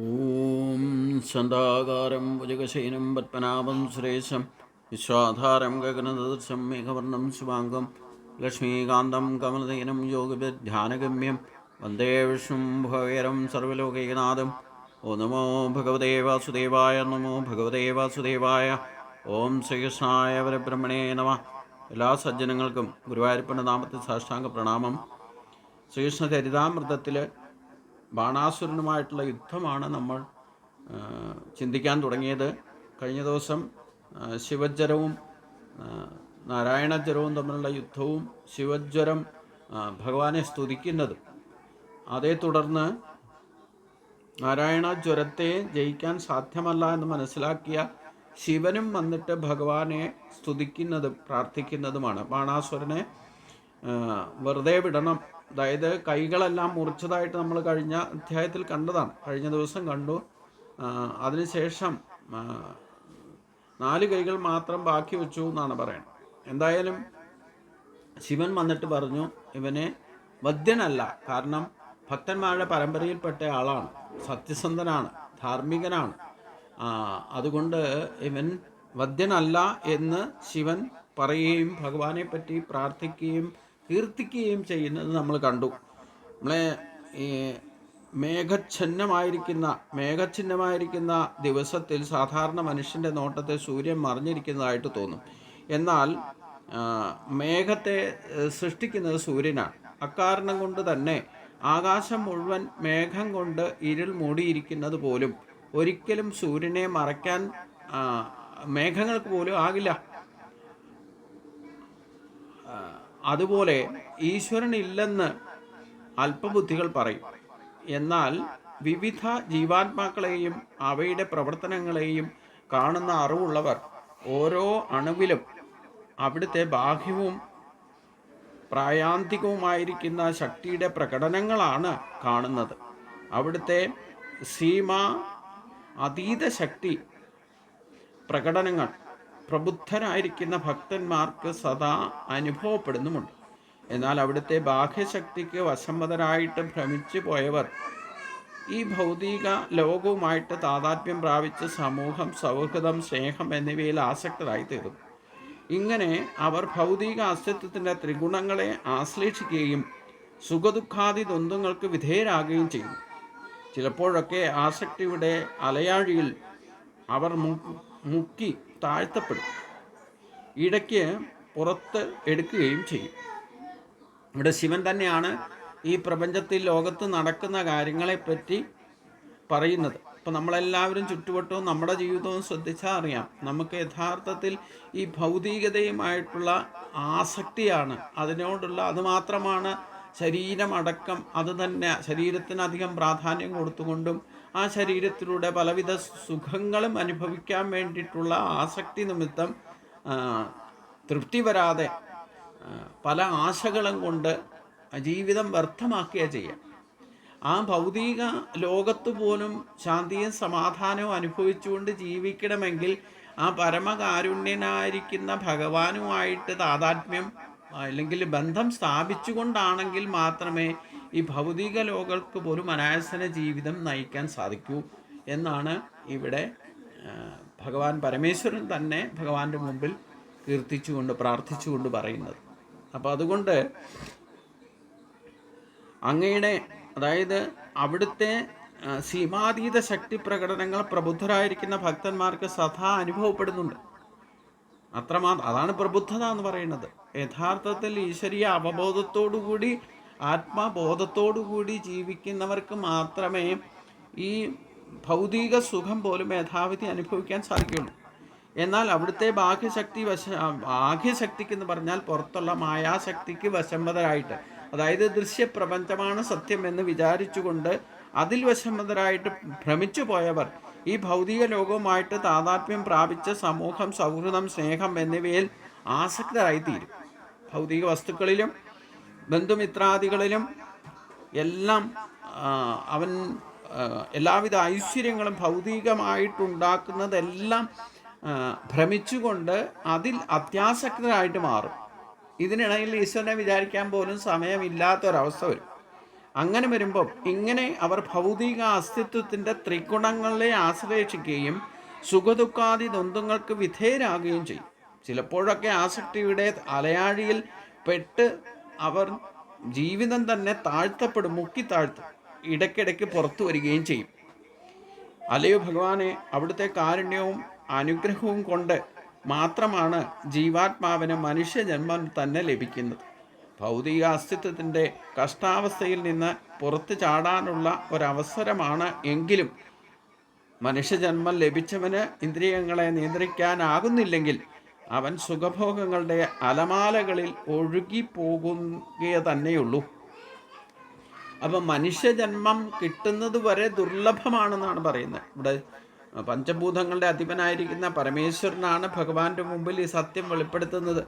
ഓം ചന്ദാകാരം ഭുജകശയനം പത്മനാഭം ശ്രേഷം വിശ്വാധാരം ഗഗനദൃശം മേഘവർണം ശുഭാംഗം ലക്ഷ്മീകാന്തം കമലതീനം യോഗധ്യാനഗമ്യം വന്ദേ വിഷ്ണും ഭവേരം സർവലോകൈകനാഥം ഓ നമോ ഭഗവതേ വാസുദേവായ നമോ ഭഗവതേ വാസുദേവായ ഓം ശ്രീകൃഷ്ണായ വരബ്രഹ്മണേ നമ. എല്ലാ സജ്ജനങ്ങൾക്കും ഗുരുവായൂരപ്പന്റെ നാമത്തെ സാഷ്ടാംഗ പ്രണാമം. ശ്രീകൃഷ്ണ ചരിതാമൃതത്തിൽ ബാണാസുരനുമായിട്ടുള്ള യുദ്ധമാണ് നമ്മൾ ചിന്തിക്കാൻ തുടങ്ങിയത്. കഴിഞ്ഞ ദിവസം ശിവജ്വരവും നാരായണജ്വരവും തമ്മിലുള്ള യുദ്ധവും ശിവജ്വരം ഭഗവാനെ സ്തുതിക്കുന്നത്. അതേ തുടർന്ന് നാരായണ ജ്വരത്തെ ജയിക്കാൻ സാധ്യമല്ല എന്ന് മനസ്സിലാക്കിയ ശിവനും വന്നിട്ട് ഭഗവാനെ സ്തുതിക്കുന്നതും പ്രാർത്ഥിക്കുന്നതുമാണ്. ബാണാസുരനെ വെറുതെ വിടണം അതായത് കൈകളെല്ലാം മുറിച്ചതായിട്ട് നമ്മൾ കഴിഞ്ഞ അധ്യായത്തിൽ കണ്ടതാണ്. കഴിഞ്ഞ ദിവസം കണ്ടു. അതിനുശേഷം നാല് കൈകൾ മാത്രം ബാക്കി വെച്ചു എന്നാണ് പറയുന്നത്. എന്തായാലും ശിവൻ വന്നിട്ട് പറഞ്ഞു ഇവനെ വദ്യനല്ല കാരണം ഭക്തന്മാരുടെ പരമ്പരയിൽപ്പെട്ട ആളാണ്. സത്യസന്ധനാണ് ധാർമ്മികനാണ്. അതുകൊണ്ട് ഇവൻ വദ്യനല്ല എന്ന് ശിവൻ പറയുകയും ഭഗവാനെ പറ്റി പ്രാർത്ഥിക്കുകയും കീർത്തിക്കുകയും ചെയ്യുന്നത് നമ്മൾ കണ്ടു. നമ്മളെ ഈ മേഘച്ഛന്നമായിരിക്കുന്ന മേഘഛിന്നമായിരിക്കുന്ന ദിവസത്തിൽ സാധാരണ മനുഷ്യന്റെ നോട്ടത്തെ സൂര്യൻ മറിഞ്ഞിരിക്കുന്നതായിട്ട് തോന്നും. എന്നാൽ മേഘത്തെ സൃഷ്ടിക്കുന്നത് സൂര്യനാണ്. അക്കാരണം കൊണ്ട് തന്നെ ആകാശം മുഴുവൻ മേഘം കൊണ്ട് ഇരുൾ മൂടിയിരിക്കുന്നത് പോലും ഒരിക്കലും സൂര്യനെ മറയ്ക്കാൻ മേഘങ്ങൾക്ക് പോലും ആകില്ല. അതുപോലെ ഈശ്വരൻ ഇല്ലെന്ന് അല്പബുദ്ധികൾ പറയും. എന്നാൽ വിവിധ ജീവാത്മാക്കളെയും അവയുടെ പ്രവർത്തനങ്ങളെയും കാണുന്ന അറിവുള്ളവർ ഓരോ അണുവിലും അവിടുത്തെ ബാഹ്യവും പ്രായാന്തികവുമായിരിക്കുന്ന ശക്തിയുടെ പ്രകടനങ്ങളാണ് കാണുന്നത്. അവിടുത്തെ സീമ അതീത ശക്തി പ്രകടനങ്ങൾ പ്രബുദ്ധരായിരിക്കുന്ന ഭക്തന്മാർക്ക് സദാ അനുഭവപ്പെടുന്നുമുണ്ട്. എന്നാൽ അവിടുത്തെ ബാഹ്യശക്തിക്ക് വശംവദരായിട്ട് ഭ്രമിച്ചു പോയവർ ഈ ഭൗതിക ലോകവുമായിട്ട് താതാത്മ്യം പ്രാപിച്ച് സമൂഹം സൗഹൃദം സ്നേഹം എന്നിവയിൽ ആസക്തരായി തീർന്നു ഇങ്ങനെ അവർ ഭൗതിക അസ്തിത്വത്തിന്റെ ത്രിഗുണങ്ങളെ ആശ്ലേഷിക്കുകയും സുഖദുഃഖാദി ദ്വന്ദ്ങ്ങൾക്ക് വിധേയരാകുകയും ചെയ്യുന്നു ചിലപ്പോഴൊക്കെ ആസക്തിയുടെ അലയാഴിയിൽ അവർ മുക്കി താഴ്ത്തപ്പെടും. ഇടയ്ക്ക് പുറത്ത് എടുക്കുകയും ചെയ്യും. ഇവിടെ ശിവൻ തന്നെയാണ് ഈ പ്രപഞ്ചത്തിൽ ലോകത്ത് നടക്കുന്ന കാര്യങ്ങളെപ്പറ്റി പറയുന്നത്. ഇപ്പം നമ്മളെല്ലാവരും ചുറ്റുവട്ടവും നമ്മുടെ ജീവിതവും ശ്രദ്ധിച്ചാൽ അറിയാം. നമുക്ക് യഥാർത്ഥത്തിൽ ഈ ഭൗതികതയുമായിട്ടുള്ള ആസക്തിയാണ്. അതിനോടുള്ള അത് മാത്രമാണ് ശരീരമടക്കം അത് തന്നെ. ശരീരത്തിനധികം പ്രാധാന്യം കൊടുത്തുകൊണ്ടും ആ ശരീരത്തിലൂടെ പലവിധ സുഖങ്ങളും അനുഭവിക്കാൻ വേണ്ടിയിട്ടുള്ള ആസക്തി നിമിത്തം തൃപ്തി വരാതെ പല ആശകളും കൊണ്ട് ജീവിതം വ്യർത്ഥമാക്കുക ചെയ്യാം. ആ ഭൗതിക ലോകത്ത് പോലും ശാന്തിയും സമാധാനവും അനുഭവിച്ചുകൊണ്ട് ജീവിക്കണമെങ്കിൽ ആ പരമകാരുണ്യനായിരിക്കുന്ന ഭഗവാനുമായിട്ട് താതാത്മ്യം അല്ലെങ്കിൽ ബന്ധം സ്ഥാപിച്ചുകൊണ്ടാണെങ്കിൽ മാത്രമേ ഈ ഭൗതിക ലോകൾക്ക് പോലും അനായസന ജീവിതം നയിക്കാൻ സാധിക്കൂ എന്നാണ് ഇവിടെ ഭഗവാൻ പരമേശ്വരൻ തന്നെ ഭഗവാന്റെ മുമ്പിൽ കീർത്തിച്ചുകൊണ്ട് പ്രാർത്ഥിച്ചുകൊണ്ട് പറയുന്നത്. അപ്പോൾ അതുകൊണ്ട് അങ്ങയുടെ അതായത് അവിടുത്തെ സീമാതീത ശക്തി പ്രകടനങ്ങൾ പ്രബുദ്ധരായിരിക്കുന്ന ഭക്തന്മാർക്ക് സദാ അനുഭവപ്പെടുന്നുണ്ട്. അത്രമാ അതാണ് പ്രബുദ്ധത എന്ന് പറയുന്നത്. യഥാർത്ഥത്തിൽ ഈശ്വരീയ അവബോധത്തോടുകൂടി ആത്മബോധത്തോടുകൂടി ജീവിക്കുന്നവർക്ക് മാത്രമേ ഈ ഭൗതിക സുഖം പോലും യഥാവിധി അനുഭവിക്കാൻ സാധിക്കുള്ളൂ എന്നാൽ അവിടുത്തെ ബാഹ്യശക്തി വശ ബാഹ്യശക്തിക്ക് എന്ന് പറഞ്ഞാൽ പുറത്തുള്ള മായാശക്തിക്ക് വശംവതരായിട്ട് അതായത് ദൃശ്യപ്രപഞ്ചമാണ് സത്യം എന്ന് വിചാരിച്ചുകൊണ്ട് അതിൽ വശംവതരായിട്ട് ഭ്രമിച്ചു പോയവർ ഈ ഭൗതിക ലോകവുമായിട്ട് താതാത്മ്യം പ്രാപിച്ച സമൂഹം സൗഹൃദം സ്നേഹം എന്നിവയിൽ ആസക്തരായിത്തീരും. ഭൗതിക വസ്തുക്കളിലും ബന്ധുമിത്രാദികളിലും എല്ലാം അവൻ എല്ലാവിധ ഐശ്വര്യങ്ങളും ഭൗതികമായിട്ടുണ്ടാക്കുന്നതെല്ലാം ഭ്രമിച്ചുകൊണ്ട് അതിൽ അത്യാസക്തരായിട്ട് മാറും. ഇതിനിടയിൽ ഈശ്വരനെ വിചാരിക്കാൻ പോലും സമയമില്ലാത്തൊരവസ്ഥ വരും. അങ്ങനെ വരുമ്പോൾ ഇങ്ങനെ അവർ ഭൗതിക അസ്തിത്വത്തിന്റെ ത്രിഗുണങ്ങളെ ആശ്രയിക്കുകയും സുഖദുഃഖാദി ദ്വന്ദ്ങ്ങൾക്ക് വിധേയരാകുകയും ചെയ്യും. ചിലപ്പോഴൊക്കെ ആസക്തിയുടെ അലയാഴിയിൽ പെട്ട് അവർ ജീവിതം തന്നെ താഴ്ത്തപ്പെടും മുക്കി താഴ്ത്തും ഇടയ്ക്കിടയ്ക്ക് പുറത്തു വരികയും ചെയ്യും. അല്ലയോ ഭഗവാനെ അവിടുത്തെ കാരുണ്യവും അനുഗ്രഹവും കൊണ്ട് മാത്രമാണ് ജീവാത്മാവിന് മനുഷ്യജന്മം തന്നെ ലഭിക്കുന്നത്. ഭൗതിക അസ്തിത്വത്തിന്റെ കഷ്ടാവസ്ഥയിൽ നിന്ന് പുറത്തു ചാടാനുള്ള ഒരവസരമാണ് എങ്കിലും മനുഷ്യജന്മം ലഭിച്ചവന് ഇന്ദ്രിയങ്ങളെ നിയന്ത്രിക്കാനാകുന്നില്ലെങ്കിൽ അവൻ സുഖഭോഗങ്ങളുടെ അലമാലകളിൽ ഒഴുകിപ്പോകുക തന്നെയുള്ളൂ. അപ്പം മനുഷ്യജന്മം കിട്ടുന്നത് വരെ ദുർലഭമാണെന്നാണ് പറയുന്നത്. ഇവിടെ പഞ്ചഭൂതങ്ങളുടെ അധിപനായിരിക്കുന്ന പരമേശ്വരനാണ് ഭഗവാന്റെ മുമ്പിൽ ഈ സത്യം വെളിപ്പെടുത്തുന്നത്.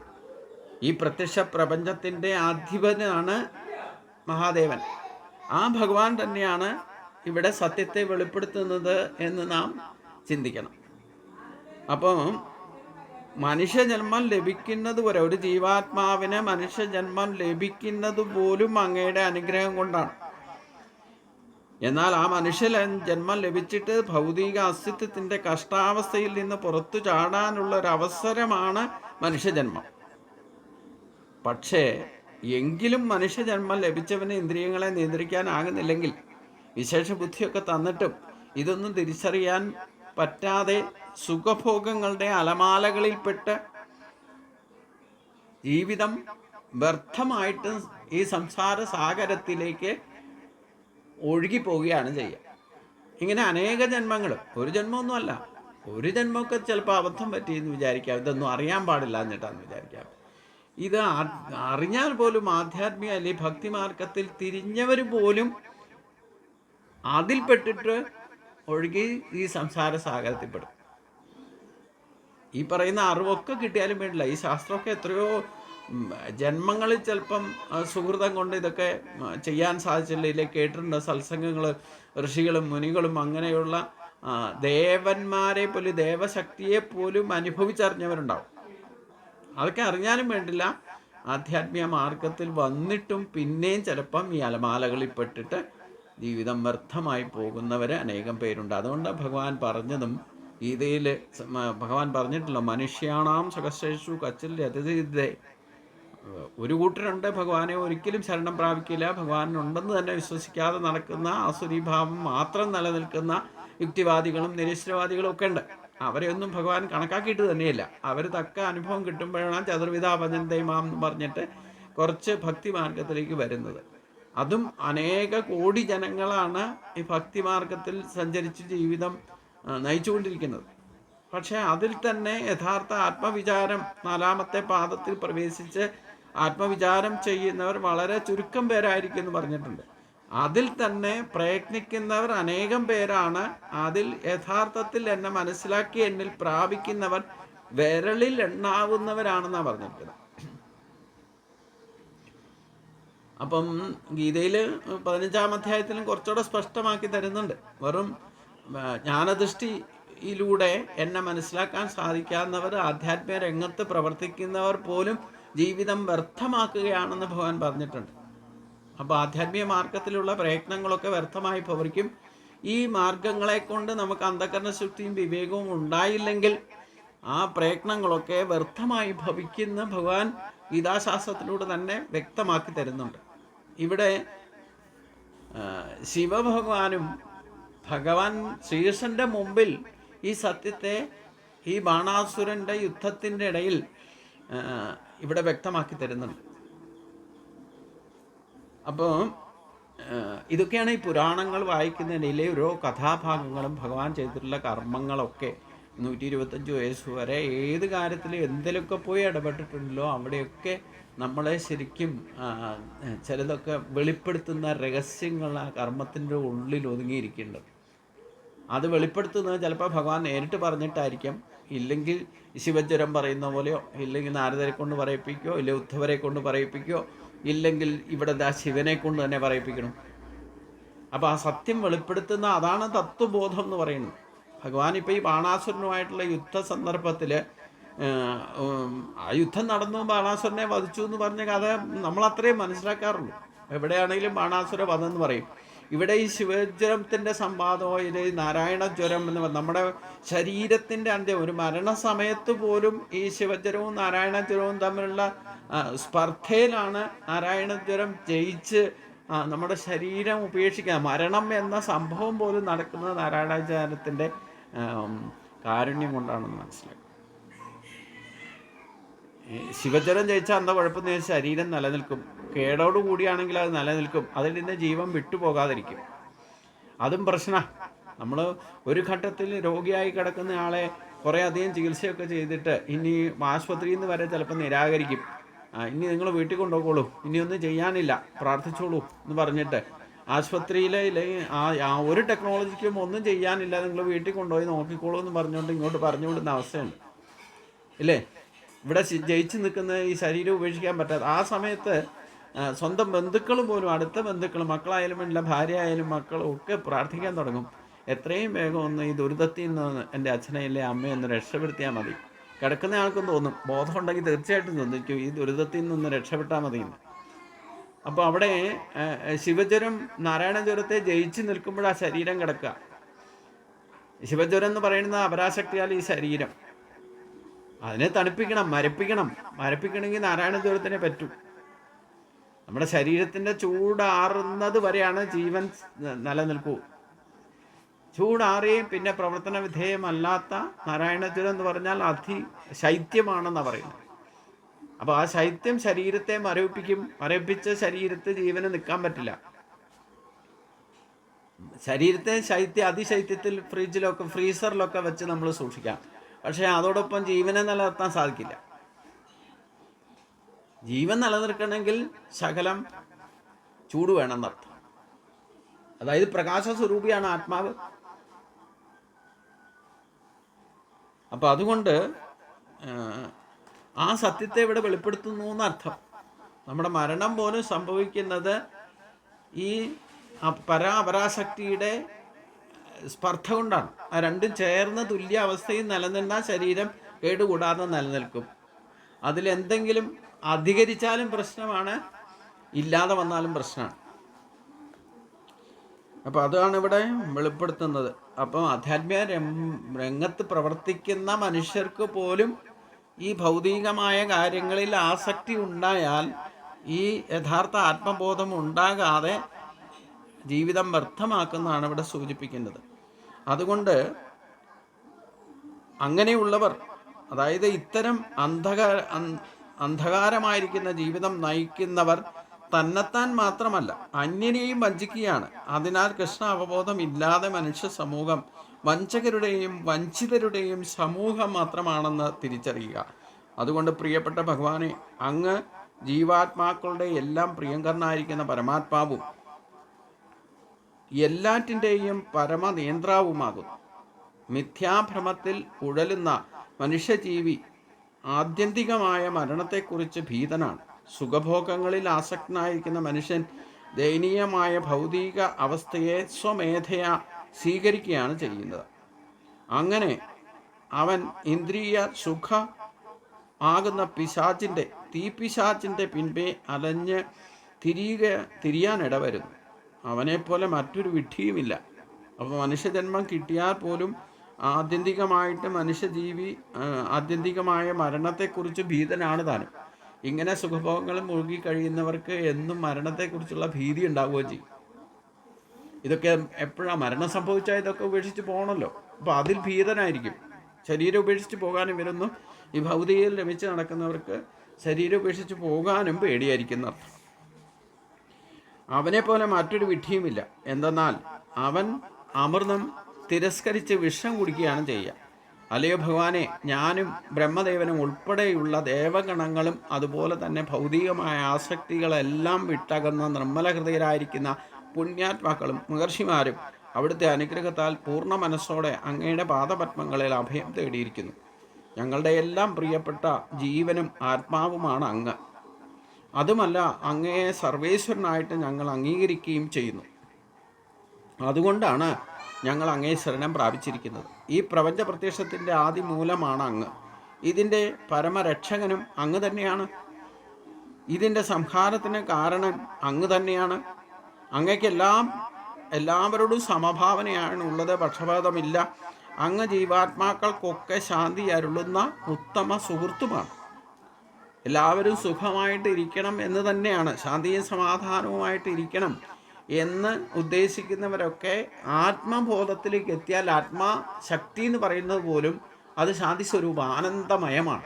ഈ പ്രത്യക്ഷ പ്രപഞ്ചത്തിന്റെ അധിപനാണ് മഹാദേവൻ. ആ ഭഗവാൻ തന്നെയാണ് ഇവിടെ സത്യത്തെ വെളിപ്പെടുത്തുന്നത് എന്ന് നാം ചിന്തിക്കണം. അപ്പം മനുഷ്യജന്മം ലഭിക്കുന്നത് വരെ ഒരു ജീവാത്മാവിന് മനുഷ്യജന്മം ലഭിക്കുന്നത് പോലും അങ്ങയുടെ അനുഗ്രഹം കൊണ്ടാണ്. എന്നാൽ ആ മനുഷ്യ ജന്മം ലഭിച്ചിട്ട് ഭൗതിക അസ്തിത്വത്തിന്റെ കഷ്ടാവസ്ഥയിൽ നിന്ന് പുറത്തു ചാടാനുള്ള ഒരു അവസരമാണ് മനുഷ്യജന്മം. പക്ഷേ എങ്കിലും മനുഷ്യജന്മം ലഭിച്ചവന് ഇന്ദ്രിയങ്ങളെ നിയന്ത്രിക്കാനാകുന്നില്ലെങ്കിൽ വിശേഷ ബുദ്ധിയൊക്കെ തന്നിട്ടും ഇതൊന്നും തിരിച്ചറിയാൻ പറ്റാതെ സുഖഭോഗങ്ങളുടെ അലമാലകളിൽപ്പെട്ട് ജീവിതം വ്യർത്ഥമായിട്ട് ഈ സംസാര സാഗരത്തിലേക്ക് ഒഴുകിപ്പോവുകയാണ് ചെയ്യുക. ഇങ്ങനെ അനേക ജന്മങ്ങൾ ഒരു ജന്മമൊന്നുമല്ല. ഒരു ജന്മമൊക്കെ ചിലപ്പോൾ അബദ്ധം പറ്റിയെന്ന് വിചാരിക്കാം. ഇതൊന്നും അറിയാൻ പാടില്ല എന്നിട്ടാന്ന് വിചാരിക്കാം. ഇത് അറിഞ്ഞാൽ പോലും ആധ്യാത്മിക അല്ലെങ്കിൽ ഭക്തി മാർഗത്തിൽ തിരിഞ്ഞവർ പോലും അതിൽപ്പെട്ടിട്ട് ഒഴുകി ഈ സംസാര സാഗരത്തിൽപ്പെടും. ഈ പറയുന്ന അറിവൊക്കെ കിട്ടിയാലും വേണ്ടില്ല ഈ ശാസ്ത്രമൊക്കെ എത്രയോ ജന്മങ്ങളിൽ ചിലപ്പം സുഹൃതം കൊണ്ട് ഇതൊക്കെ ചെയ്യാൻ സാധിച്ചില്ല ഇല്ലേ കേട്ടിട്ടുണ്ട് സത്സംഗങ്ങൾ ഋഷികളും മുനികളും അങ്ങനെയുള്ള ദേവന്മാരെ പോലും ദേവശക്തിയെ പോലും അനുഭവിച്ചറിഞ്ഞവരുണ്ടാവും. അതൊക്കെ അറിഞ്ഞാലും വേണ്ടില്ല. ആധ്യാത്മിക മാർഗത്തിൽ വന്നിട്ടും പിന്നെയും ചിലപ്പം ഈ അലമാലകളിൽ പെട്ടിട്ട് ജീവിതം വ്യർത്ഥമായി പോകുന്നവരെ അനേകം പേരുണ്ട്. അതുകൊണ്ട് ഭഗവാൻ പറഞ്ഞതും ഗീതയിൽ ഭഗവാൻ പറഞ്ഞിട്ടുള്ള മനുഷ്യാണാം സഹസ്രേഷു കച്ചിൽ അതിഥിതേ. ഒരു കൂട്ടരുണ്ട് ഭഗവാനെ ഒരിക്കലും ശരണം പ്രാപിക്കില്ല. ഭഗവാനുണ്ടെന്ന് തന്നെ വിശ്വസിക്കാതെ നടക്കുന്ന അസുരീഭാവം മാത്രം നിലനിൽക്കുന്ന യുക്തിവാദികളും നിരീശ്വരവാദികളും ഒക്കെ ഉണ്ട്. അവരെയൊന്നും ഭഗവാൻ കണക്കാക്കിയിട്ട് തന്നെയില്ല. അവർ തക്ക അനുഭവം കിട്ടുമ്പോഴാണ് ചതുർവിധാ ഭജന്തൈമാം എന്ന് പറഞ്ഞിട്ട് കുറച്ച് ഭക്തി മാർഗത്തിലേക്ക് വരുന്നത്. അതും അനേക കോടി ജനങ്ങളാണ് ഈ ഭക്തിമാർഗത്തിൽ സഞ്ചരിച്ച് ജീവിതം നയിച്ചുകൊണ്ടിരിക്കുന്നത്. പക്ഷേ അതിൽ തന്നെ യഥാർത്ഥ ആത്മവിചാരം നാലാമത്തെ പാദത്തിൽ പ്രവേശിച്ച് ആത്മവിചാരം ചെയ്യുന്നവർ വളരെ ചുരുക്കം പേരായിരിക്കും എന്ന് പറഞ്ഞിട്ടുണ്ട്. അതിൽ തന്നെ പ്രയത്നിക്കുന്നവർ അനേകം പേരാണ്. അതിൽ യഥാർത്ഥത്തിൽ എന്നെ മനസ്സിലാക്കി എന്നിൽ പ്രാപിക്കുന്നവർ വിരളിൽ എണ്ണാവുന്നവരാണെന്നാണ് പറഞ്ഞിരിക്കുന്നത്. അപ്പം ഗീതയിൽ പതിനഞ്ചാം അധ്യായത്തിലും കുറച്ചുകൂടെ സ്പഷ്ടമാക്കി തരുന്നുണ്ട്. വെറും ജ്ഞാനദൃഷ്ടിയിലൂടെ എന്നെ മനസ്സിലാക്കാൻ സാധിക്കാവുന്നവർ ആധ്യാത്മിക രംഗത്ത് പ്രവർത്തിക്കുന്നവർ പോലും ജീവിതം വ്യർത്ഥമാക്കുകയാണെന്ന് ഭഗവാൻ പറഞ്ഞിട്ടുണ്ട്. അപ്പോൾ ആധ്യാത്മിക മാർഗത്തിലുള്ള പ്രയത്നങ്ങളൊക്കെ വ്യർത്ഥമായി ഭവരിക്കും ഈ മാർഗങ്ങളെ കൊണ്ട് നമുക്ക് അന്ധകരണ ശക്തിയും വിവേകവും ഉണ്ടായില്ലെങ്കിൽ ആ പ്രയത്നങ്ങളൊക്കെ വ്യർത്ഥമായി ഭവിക്കുന്ന ഭഗവാൻ ഗീതാശാസ്ത്രത്തിലൂടെ തന്നെ വ്യക്തമാക്കി തരുന്നുണ്ട്. ഇവിടെ ശിവഭഗവാനും ഭഗവാൻ ശ്രീകൃഷ്ണന്റെ മുമ്പിൽ ഈ സത്യത്തെ ഈ ബാണാസുരന്റെ യുദ്ധത്തിന്റെ ഇടയിൽ ഇവിടെ വ്യക്തമാക്കി തരുന്നുണ്ട്. അപ്പോൾ ഇതൊക്കെയാണ് ഈ പുരാണങ്ങൾ വായിക്കുന്നതിനിലെ ഓരോ കഥാഭാഗങ്ങളും ഭഗവാൻ ചെയ്തിട്ടുള്ള കർമ്മങ്ങളൊക്കെ. നൂറ്റി ഇരുപത്തഞ്ച് വയസ്സ് വരെ ഏത് കാര്യത്തിലും എന്തിലൊക്കെ പോയി ഇടപെട്ടിട്ടുണ്ടല്ലോ അവിടെയൊക്കെ നമ്മളെ ശരിക്കും ചിലതൊക്കെ വെളിപ്പെടുത്തുന്ന രഹസ്യങ്ങൾ ആ കർമ്മത്തിന്റെ ഉള്ളിൽ ഒതുങ്ങിയിരിക്കുന്നുണ്ട്. അത് വെളിപ്പെടുത്തുന്നത് ചിലപ്പോൾ ഭഗവാൻ നേരിട്ട് പറഞ്ഞിട്ടായിരിക്കും. ഇല്ലെങ്കിൽ ശിവജ്വരം പറയുന്ന പോലെയോ ഇല്ലെങ്കിൽ നാരദരെ കൊണ്ട് പറയിപ്പിക്കുകയോ ഇല്ലെങ്കിൽ ഉദ്ധവരെ കൊണ്ട് പറയിപ്പിക്കുകയോ ഇല്ലെങ്കിൽ ഇവിടെ ആ ശിവനെ കൊണ്ട് തന്നെ പറയിപ്പിക്കണം. അപ്പോൾ ആ സത്യം വെളിപ്പെടുത്തുന്ന അതാണ് തത്വബോധം എന്ന് പറയുന്നത്. ഭഗവാൻ ഇപ്പോൾ ഈ ബാണാസുരനുമായിട്ടുള്ള യുദ്ധ സന്ദർഭത്തിൽ ആ യുദ്ധം നടന്നു ബാണാസുരനെ വധിച്ചു എന്ന് പറഞ്ഞ കഥ നമ്മൾ അത്രയും മനസ്സിലാക്കാറുള്ളൂ. എവിടെയാണെങ്കിലും ബാണാസുര വധം എന്ന് പറയും. ഇവിടെ ഈ ശിവജ്വരത്തിന്റെ സംവാദമോ ഇത് നാരായണ ജ്വരം എന്ന് പറ- നമ്മുടെ ശരീരത്തിന്റെ അന്ത്യം ഒരു മരണസമയത്ത് പോലും ഈ ശിവജ്വരവും നാരായണ ജ്വരവും തമ്മിലുള്ള സ്പർദ്ധയിലാണ് നാരായണ ജ്വരം ജയിച്ച് നമ്മുടെ ശരീരം ഉപേക്ഷിക്കുക. മരണം എന്ന സംഭവം പോലും നടക്കുന്നത് നാരായണാചാരത്തിന്റെ കാരുണ്യം കൊണ്ടാണെന്ന് മനസ്സിലാക്കുക ശിവജ്വരം ജയിച്ചാൽ എന്താ കുഴപ്പമെന്ന് വെച്ചാൽ ശരീരം നിലനിൽക്കും. കേടോട് കൂടിയാണെങ്കിൽ അത് നിലനിൽക്കും. അതിൽ നിന്ന് ജീവൻ വിട്ടുപോകാതിരിക്കും. അതും പ്രശ്ന. നമ്മൾ ഒരു ഘട്ടത്തിൽ രോഗിയായി കിടക്കുന്ന ആളെ കുറേ അധികം ചികിത്സയൊക്കെ ചെയ്തിട്ട് ഇനി ആശുപത്രിയിൽ നിന്ന് വരെ ചിലപ്പോൾ നിരാകരിക്കും. ഇനി നിങ്ങൾ വീട്ടിൽ കൊണ്ടുപോകോളൂ. ഇനി ഒന്നും ചെയ്യാനില്ല. പ്രാർത്ഥിച്ചോളൂ എന്ന് പറഞ്ഞിട്ട് ആശുപത്രിയിലെ ഒരു ടെക്നോളജിക്കും ഒന്നും ചെയ്യാനില്ല. നിങ്ങൾ വീട്ടിൽ കൊണ്ടുപോയി നോക്കിക്കോളൂ എന്ന് പറഞ്ഞുകൊണ്ട് ഇങ്ങോട്ട് പറഞ്ഞു വിടുന്ന അവസ്ഥയുണ്ട്. ഇല്ലേ? ഇവിടെ ജയിച്ചു നിൽക്കുന്ന ഈ ശരീരം ഉപേക്ഷിക്കാൻ പറ്റാത്ത ആ സമയത്ത് സ്വന്തം ബന്ധുക്കൾ പോലും അടുത്ത ബന്ധുക്കൾ മക്കളായാലും വേണ്ട ഭാര്യ ആയാലും മക്കളും ഒക്കെ പ്രാർത്ഥിക്കാൻ തുടങ്ങും. എത്രയും വേഗം ഒന്ന് ഈ ദുരിതത്തിൽ നിന്ന് എന്റെ അച്ഛനെ ഇല്ലേ അമ്മയെ ഒന്ന് രക്ഷപ്പെടുത്തിയാൽ മതി. കിടക്കുന്ന ആൾക്കും തോന്നും ബോധമുണ്ടെങ്കിൽ തീർച്ചയായിട്ടും തോന്നിക്കും ഈ ദുരിതത്തിൽ നിന്ന് രക്ഷപ്പെട്ടാൽ മതി അപ്പോൾ അവിടെ ആ, ശിവജ്വരം നാരായണ ജ്വരത്തെ ജയിച്ച് നിൽക്കുമ്പോഴാണ് ശരീരം കിടക്കുക. ശിവജ്വരം എന്ന് പറയുന്നത് അപരാശക്തിയാൽ ഈ ശരീരം. അതിനെ തണുപ്പിക്കണം മരപ്പിക്കണം. മരപ്പിക്കണമെങ്കിൽ നാരായണ പറ്റും പറ്റൂ. നമ്മുടെ ശരീരത്തിന്റെ ചൂടാറുന്നത് വരെയാണ് ജീവൻ നിലനിൽക്കൂ. ചൂടാറുകയും പിന്നെ പ്രവർത്തന വിധേയമല്ലാത്ത നാരായണ ജ്വരം എന്ന് പറഞ്ഞാൽ അതി ശൈത്യമാണെന്നാണ് പറയുന്നത്. അപ്പോൾ ആ ശൈത്യം ശരീരത്തെ മരവിപ്പിക്കും. മരവിപ്പിച്ച ശരീരത്ത് ജീവന് നിൽക്കാൻ പറ്റില്ല. ശരീരത്തെ ശൈത്യ അതിശൈത്യത്തിൽ ഫ്രിഡ്ജിലൊക്കെ ഫ്രീസറിലൊക്കെ വെച്ച് നമ്മൾ സൂക്ഷിക്കാം. പക്ഷേ അതോടൊപ്പം ജീവനെ നിലനിർത്താൻ സാധിക്കില്ല. ജീവൻ നിലനിർത്തണമെങ്കിൽ ശകലം ചൂട് വേണം വേണമെന്നർത്ഥം അതായത് പ്രകാശ സ്വരൂപിയാണ് ആത്മാവ്. അപ്പം അതുകൊണ്ട് ആ, സത്യത്തെ ഇവിടെ വെളിപ്പെടുത്തുന്നു എന്നർത്ഥം നമ്മുടെ മരണം പോലും സംഭവിക്കുന്നത് ഈ പരാപരാശക്തിയുടെ സ്പർദ്ധ കൊണ്ടാണ് ആ രണ്ടും ചേർന്ന തുല്യ അവസ്ഥയിൽ നിലനിന്നാൽ ശരീരം കേടുകൂടാതെ നിലനിൽക്കും. അതിലെന്തെങ്കിലും അധികരിച്ചാലും പ്രശ്നമാണ് ഇല്ലാതെ വന്നാലും പ്രശ്നമാണ്. അപ്പോൾ അതാണ് ഇവിടെ വെളിപ്പെടുത്തുന്നത്. അപ്പം ആധ്യാത്മിക രംഗത്ത് പ്രവർത്തിക്കുന്ന മനുഷ്യർക്ക് പോലും ഈ ഭൗതികമായ കാര്യങ്ങളിൽ ആസക്തി ഉണ്ടായാൽ ഈ യഥാർത്ഥ ആത്മബോധം ഉണ്ടാകാതെ ജീവിതം വ്യർത്ഥമാക്കുന്നതാണ് ഇവിടെ സൂചിപ്പിക്കുന്നത്. അതുകൊണ്ട് അങ്ങനെയുള്ളവർ അതായത് ഇത്തരം അന്ധകാര അന്ധകാരമായിരിക്കുന്ന ജീവിതം നയിക്കുന്നവർ തന്നെത്താൻ മാത്രമല്ല അന്യനെയും വഞ്ചിക്കുകയാണ്. അതിനാൽ കൃഷ്ണ അവബോധം ഇല്ലാതെ മനുഷ്യ സമൂഹം വഞ്ചകരുടെയും വഞ്ചിതരുടെയും സമൂഹം മാത്രമാണെന്ന് തിരിച്ചറിയുക. അതുകൊണ്ട് പ്രിയപ്പെട്ട ഭഗവാനെ അങ്ങ് ജീവാത്മാക്കളുടെ എല്ലാം പ്രിയങ്കരനായിരിക്കുന്ന പരമാത്മാവും എല്ലാറ്റിന്റെയും പരമനിയന്ത്രാവുമാകുന്നു. മിഥ്യാഭ്രമത്തിൽ ഉഴലുന്ന മനുഷ്യജീവി ആത്യന്തികമായ മരണത്തെക്കുറിച്ച് ഭീതനാണ്. സുഖഭോഗങ്ങളിൽ ആസക്തനായിരിക്കുന്ന മനുഷ്യൻ ദയനീയമായ ഭൗതിക അവസ്ഥയെ സ്വമേധയാ സ്വീകരിക്കുകയാണ് ചെയ്യുന്നത്. അങ്ങനെ അവൻ ഇന്ദ്രിയ സുഖ ആകുന്ന പിശാചിന്റെ തീപിശാചിന്റെ പിൻപേ അലഞ്ഞ് തിരിയുക തിരിയാനിടവരുന്നു. അവനെപ്പോലെ മറ്റൊരു വിഡ്ഢിയുമില്ല. അപ്പോൾ മനുഷ്യജന്മം കിട്ടിയാൽ പോലും ആത്യന്തികമായിട്ട് മനുഷ്യജീവി ആത്യന്തികമായ മരണത്തെക്കുറിച്ച് ഭീതനാണ് താനും. ഇങ്ങനെ സുഖഭോഗങ്ങൾ മുഴുകി കഴിയുന്നവർക്ക് എന്നും മരണത്തെക്കുറിച്ചുള്ള ഭീതി ഉണ്ടാവുകയും ചെയ്യും. ഇതൊക്കെ എപ്പോഴാണ് മരണം സംഭവിച്ചാൽ ഇതൊക്കെ ഉപേക്ഷിച്ച് പോകണമല്ലോ അപ്പോൾ അതിൽ ഭീതനായിരിക്കും. ശരീരം ഉപേക്ഷിച്ച് പോകാനും ഇവരൊന്നും ഈ ഭൗതികയിൽ രമിച്ച് നടക്കുന്നവർക്ക് ശരീരം ഉപേക്ഷിച്ച് പോകാനും പേടിയായിരിക്കുന്ന അർത്ഥം അവനെ പോലെ മറ്റൊരു വിഡ്ഢിയുമില്ല. എന്തെന്നാൽ അവൻ അമൃതം തിരസ്കരിച്ച് വിഷം കുടിക്കുകയാണ് ചെയ്യുക. അല്ലയോ ഭഗവാനെ ഞാനും ബ്രഹ്മദേവനും ഉൾപ്പെടെയുള്ള ദേവഗണങ്ങളും അതുപോലെ തന്നെ ഭൗതികമായ ആസക്തികളെല്ലാം വിട്ടകന്ന നിർമ്മല ഹൃദയരായിരിക്കുന്ന പുണ്യാത്മാക്കളും മഹർഷിമാരും അവിടുത്തെ അനുഗ്രഹത്താൽ പൂർണ മനസ്സോടെ അങ്ങയുടെ പാദപത്മങ്ങളിൽ അഭയം തേടിയിരിക്കുന്നു. ഞങ്ങളുടെ എല്ലാം പ്രിയപ്പെട്ട ജീവനും ആത്മാവുമാണ് അങ്ങ്. അതുമല്ല അങ്ങയെ സർവേശ്വരനായിട്ട് ഞങ്ങൾ അംഗീകരിക്കുകയും ചെയ്യുന്നു. അതുകൊണ്ടാണ് ഞങ്ങൾ അങ്ങേ ശരണം പ്രാപിച്ചിരിക്കുന്നത്. ഈ പ്രപഞ്ച പ്രത്യക്ഷത്തിന്റെ ആദിമൂലമാണ് അങ്ങ്. ഇതിന്റെ പരമരക്ഷകനും അങ്ങ് തന്നെയാണ്. ഇതിന്റെ സംഹാരത്തിന് കാരണം അങ്ങ് തന്നെയാണ്. അങ്ങയ്ക്കെല്ലാം എല്ലാവരോടും സമഭാവനയാണ് ഉള്ളത് പക്ഷപാതമില്ല. അങ്ങ് ജീവാത്മാക്കൾക്കൊക്കെ ശാന്തി അരുളുന്ന ഉത്തമ സുഹൃത്തുമാണ്. എല്ലാവരും സുഖമായിട്ട് ഇരിക്കണം എന്ന് തന്നെയാണ്. ശാന്തിയും സമാധാനവുമായിട്ട് ഇരിക്കണം എന്ന് ഉദ്ദേശിക്കുന്നവരൊക്കെ ആത്മബോധത്തിലേക്ക് എത്തിയാൽ ആത്മാശക്തി എന്ന് പറയുന്നത് പോലും അത് ശാന്തി സ്വരൂപം ആനന്ദമയമാണ്.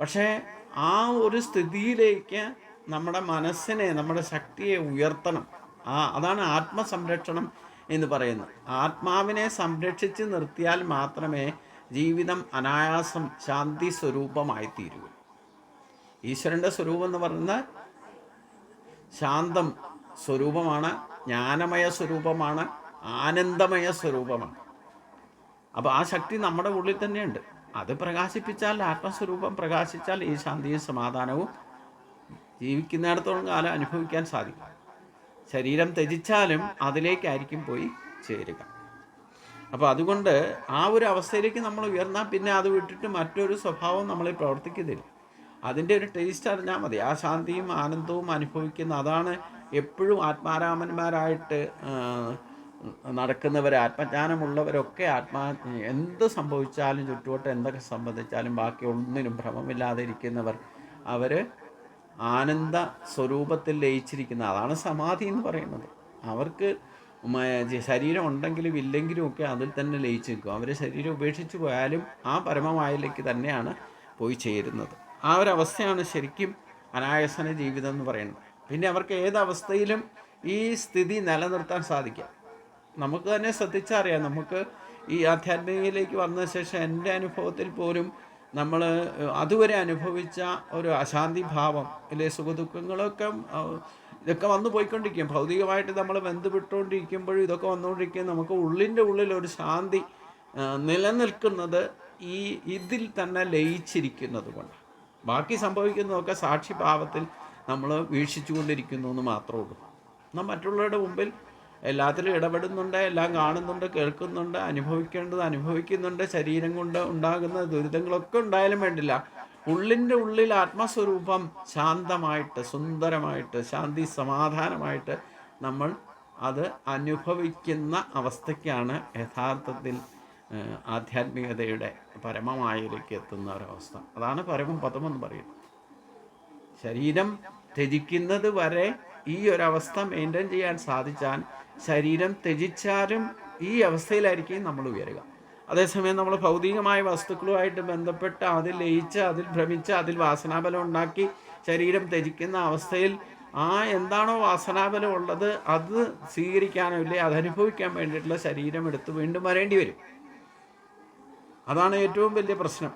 പക്ഷേ ആ ഒരു സ്ഥിതിയിലേക്ക് നമ്മുടെ മനസ്സിനെ നമ്മുടെ ശക്തിയെ ഉയർത്തണം. ആ അതാണ് ആത്മസംരക്ഷണം എന്ന് പറയുന്നത്. ആത്മാവിനെ സംരക്ഷിച്ച് നിർത്തിയാൽ മാത്രമേ ജീവിതം അനായാസം ശാന്തി സ്വരൂപമായി തീരൂ ഈശ്വരന്റെ സ്വരൂപം എന്ന് പറയുന്നത് ശാന്തം സ്വരൂപമാണ് ജ്ഞാനമയ സ്വരൂപമാണ് ആനന്ദമയ സ്വരൂപമാണ്. അപ്പോൾ ആ ശക്തി നമ്മുടെ ഉള്ളിൽ തന്നെയുണ്ട്. അത് പ്രകാശിപ്പിച്ചാൽ ആത്മസ്വരൂപം പ്രകാശിച്ചാൽ ഈ ശാന്തിയും സമാധാനവും ജീവിക്കുന്നിടത്തോളം കാലം അനുഭവിക്കാൻ സാധിക്കും. ശരീരം ത്യജിച്ചാലും അതിലേക്കായിരിക്കും പോയി ചേരുക. അപ്പോൾ അതുകൊണ്ട് ആ ഒരു അവസ്ഥയിലേക്ക് നമ്മൾ ഉയർന്നാൽ പിന്നെ അത് വിട്ടിട്ട് മറ്റൊരു സ്വഭാവം നമ്മളിൽ പ്രവർത്തിക്കുന്നില്ല അതിന്റെ ഒരു ടേസ്റ്റ് അറിഞ്ഞാൽ മതി. ആ ശാന്തിയും ആനന്ദവും അനുഭവിക്കുന്ന അതാണ് എപ്പോഴും ആത്മാരാമന്മാരായിട്ട് നടക്കുന്നവർ ആത്മജ്ഞാനമുള്ളവരൊക്കെ ആത്മാ എന്ത് സംഭവിച്ചാലും ചുറ്റുവട്ടം എന്തൊക്കെ സംബന്ധിച്ചാലും ബാക്കി ഒന്നിനും ഭ്രമമില്ലാതെ ഇരിക്കുന്നവർ അവർ ആനന്ദ സ്വരൂപത്തിൽ ലയിച്ചിരിക്കുന്ന അതാണ് സമാധി എന്ന് പറയുന്നത്. അവർക്ക് ശരീരം ഉണ്ടെങ്കിലും ഇല്ലെങ്കിലും ഒക്കെ അതിൽ തന്നെ ലയിച്ചു നിൽക്കും അവർ ശരീരം ഉപേക്ഷിച്ച് പോയാലും ആ പരമമായിലേക്ക് തന്നെയാണ് പോയി ചേരുന്നത്. ആ ഒരു അവസ്ഥയാണ് ശരിക്കും അനായാസന ജീവിതം എന്ന് പറയുന്നത്. പിന്നെ അവർക്ക് ഏതവസ്ഥയിലും ഈ സ്ഥിതി നിലനിർത്താൻ സാധിക്കാം. നമുക്ക് തന്നെ ശ്രദ്ധിച്ചറിയാം നമുക്ക് ഈ ആധ്യാത്മികയിലേക്ക് വന്ന ശേഷം എന്റെ അനുഭവത്തിൽ പോലും നമ്മൾ അതുവരെ അനുഭവിച്ച ഒരു അശാന്തി ഭാവം അല്ലെ സുഖദുഃഖങ്ങളൊക്കെ ഇതൊക്കെ വന്നു പോയിക്കൊണ്ടിരിക്കും. ഭൗതികമായിട്ട് നമ്മൾ ബന്ധപ്പെട്ടുകൊണ്ടിരിക്കുമ്പോഴും ഇതൊക്കെ വന്നുകൊണ്ടിരിക്കും നമുക്ക് ഉള്ളിന്റെ ഉള്ളിൽ ഒരു ശാന്തി നിലനിൽക്കുന്നത് ഈ ഇതിൽ തന്നെ ലയിച്ചിരിക്കുന്നത് കൊണ്ട് ബാക്കി സംഭവിക്കുന്നതൊക്കെ സാക്ഷിഭാവത്തിൽ നമ്മൾ വീക്ഷിച്ചുകൊണ്ടിരിക്കുന്നു എന്ന് മാത്രമേ ഉള്ളൂ. എന്നാൽ മറ്റുള്ളവരുടെ മുമ്പിൽ എല്ലാത്തിലും ഇടപെടുന്നുണ്ട് എല്ലാം കാണുന്നുണ്ട് കേൾക്കുന്നുണ്ട് അനുഭവിക്കേണ്ടത് അനുഭവിക്കുന്നുണ്ട് ശരീരം കൊണ്ട് ഉണ്ടാകുന്ന ദുരിതങ്ങളൊക്കെ ഉണ്ടായാലും വേണ്ടില്ല. ഉള്ളിന്റെ ഉള്ളിൽ ആത്മസ്വരൂപം ശാന്തമായിട്ട് സുന്ദരമായിട്ട് ശാന്തി സമാധാനമായിട്ട് നമ്മൾ അത് അനുഭവിക്കുന്ന അവസ്ഥയ്ക്കാണ് യഥാർത്ഥത്തിൽ ആധ്യാത്മികതയുടെ പരമമായയിലേക്ക് എത്തുന്ന ഒരവസ്ഥ. അതാണ് പരമം പദം എന്ന് പറയുന്നത്. ശരീരം ത്യജിക്കുന്നത് വരെ ഈ ഒരവസ്ഥ മെയിന്റെയിൻ ചെയ്യാൻ സാധിച്ചാൽ ശരീരം ത്യജിച്ചാലും ഈ അവസ്ഥയിലായിരിക്കും നമ്മൾ ഉയരുക. അതേസമയം നമ്മൾ ഭൗതികമായ വസ്തുക്കളുമായിട്ട് ബന്ധപ്പെട്ട് അതിൽ ലയിച്ച് അതിൽ ഭ്രമിച്ച് അതിൽ വാസനാബലം ഉണ്ടാക്കി ശരീരം ത്യജിക്കുന്ന അവസ്ഥയിൽ ആ എന്താണോ വാസനാബലം ഉള്ളത് അത് സ്വീകരിക്കാനോ ഇല്ലേ അത് അനുഭവിക്കാൻ വേണ്ടിയിട്ടുള്ള ശരീരം എടുത്ത് വീണ്ടും വരേണ്ടി വരും. അതാണ് ഏറ്റവും വലിയ പ്രശ്നം.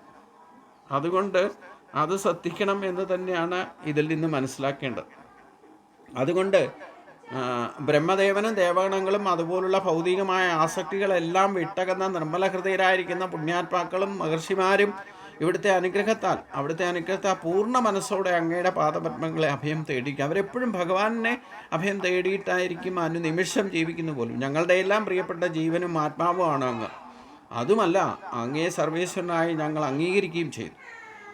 അതുകൊണ്ട് അത് ശ്രദ്ധിക്കണം എന്ന് തന്നെയാണ് ഇതിൽ നിന്ന് മനസ്സിലാക്കേണ്ടത്. അതുകൊണ്ട് ബ്രഹ്മദേവനും ദേവഗണങ്ങളും അതുപോലുള്ള ഭൗതികമായ ആസക്തികളെല്ലാം വിട്ടകന്ന നിർമ്മല ഹൃദയരായിരിക്കുന്ന പുണ്യാത്മാക്കളും മഹർഷിമാരും ഇവിടുത്തെ അനുഗ്രഹത്താൽ അവിടുത്തെ അനുഗ്രഹത്താൽ പൂർണ മനസ്സോടെ അങ്ങയുടെ പാദപത്മങ്ങളെ അഭയം തേടിക്കുക അവരെപ്പോഴും ഭഗവാനെ അഭയം തേടിയിട്ടായിരിക്കും അനുനിമിഷം ജീവിക്കുന്നു പോലും. ഞങ്ങളുടെ എല്ലാം പ്രിയപ്പെട്ട ജീവനും ആത്മാവുമാണ് അങ്ങ്. അതുമല്ല അങ്ങേ സർവേശ്വരനായി ഞങ്ങൾ അംഗീകരിക്കുകയും ചെയ്തു.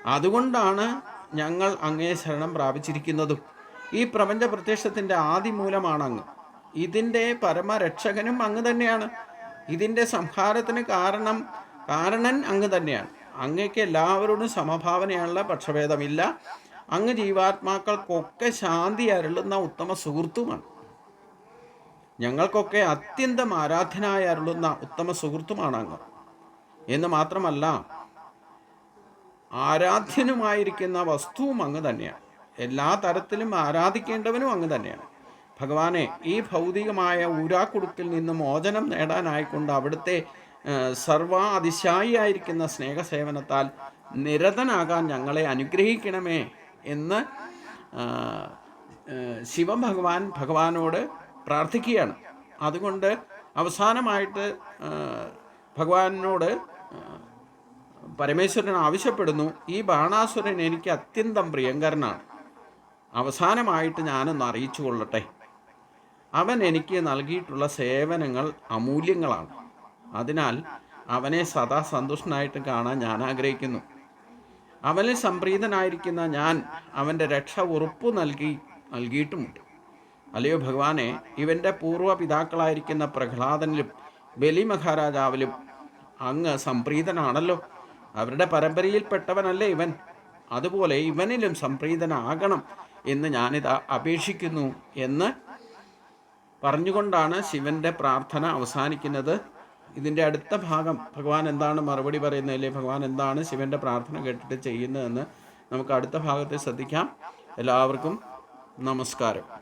അതുകൊണ്ടാണ് ഞങ്ങൾ അങ്ങേ ശരണം പ്രാപിച്ചിരിക്കുന്നതും. ഈ പ്രപഞ്ച പ്രത്യക്ഷത്തിന്റെ ആദിമൂലമാണ് അങ്ങ് ഇതിന്റെ പരമരക്ഷകനും അങ്ങ് തന്നെയാണ്. ഇതിന്റെ സംഹാരത്തിന് കാരണം കാരണൻ അങ്ങ് തന്നെയാണ്. അങ്ങയ്ക്ക് എല്ലാവരോടും സമഭാവനയുള്ള പക്ഷഭേദമില്ല. അങ്ങ് ജീവാത്മാക്കൾക്കൊക്കെ ശാന്തി അരുളുന്ന ഉത്തമ സുഹൃത്തുമാണ്. ഞങ്ങൾക്കൊക്കെ അത്യന്തം ആരാധനായി അരുളുന്ന ഉത്തമ സുഹൃത്തുമാണ് അങ്ങ്. എന്ന് മാത്രമല്ല ആരാധ്യനുമായിരിക്കുന്ന വസ്തുവും അങ്ങ് തന്നെയാണ്. എല്ലാ തരത്തിലും ആരാധിക്കേണ്ടവനും അങ്ങ് തന്നെയാണ്. ഭഗവാനെ ഈ ഭൗതികമായ ഊരാക്കുടുക്കിൽ നിന്ന് മോചനം നേടാനായിക്കൊണ്ട് അവിടുത്തെ സർവാതിശായിയായിരിക്കുന്ന സ്നേഹസേവനത്താൽ നിരതനാകാൻ ഞങ്ങളെ അനുഗ്രഹിക്കണമേ എന്ന് ശിവൻ ഭഗവാനോട് പ്രാർത്ഥിക്കുകയാണ്. അതുകൊണ്ട് അവസാനമായിട്ട് ഭഗവാനോട് പരമേശ്വരൻ ആവശ്യപ്പെടുന്നു ഈ ബാണാസുരൻ എനിക്ക് അത്യന്തം പ്രിയങ്കരനാണ്. അവസാനമായിട്ട് ഞാനൊന്ന് അറിയിച്ചു കൊള്ളട്ടെ. അവൻ എനിക്ക് നൽകിയിട്ടുള്ള സേവനങ്ങൾ അമൂല്യങ്ങളാണ്. അതിനാൽ അവനെ സദാ സന്തുഷ്ടനായിട്ട് കാണാൻ ഞാൻ ആഗ്രഹിക്കുന്നു. അവനിൽ സംപ്രീതനായിരിക്കുന്ന ഞാൻ അവന്റെ രക്ഷ ഉറപ്പു നൽകി നൽകിയിട്ടുമുണ്ട്. അല്ലയോ ഭഗവാനെ ഇവന്റെ പൂർവ പിതാക്കളായിരിക്കുന്ന പ്രഹ്ലാദനിലും ബലി മഹാരാജാവിലും അങ്ങ് സംപ്രീതനാണല്ലോ. അവരുടെ പരമ്പരയിൽപ്പെട്ടവനല്ലേ ഇവൻ. അതുപോലെ ഇവനിലും സംപ്രീതനാകണം എന്ന് ഞാനിതാ അപേക്ഷിക്കുന്നു എന്ന് പറഞ്ഞുകൊണ്ടാണ് ശിവന്റെ പ്രാർത്ഥന അവസാനിക്കുന്നത്. ഇതിന്റെ അടുത്ത ഭാഗം ഭഗവാൻ എന്താണ് മറുപടി പറയുന്നത് അല്ലെ ഭഗവാൻ എന്താണ് ശിവന്റെ പ്രാർത്ഥന കേട്ടിട്ട് ചെയ്യുന്നതെന്ന് നമുക്ക് അടുത്ത ഭാഗത്തെ ശ്രദ്ധിക്കാം. എല്ലാവർക്കും നമസ്കാരം.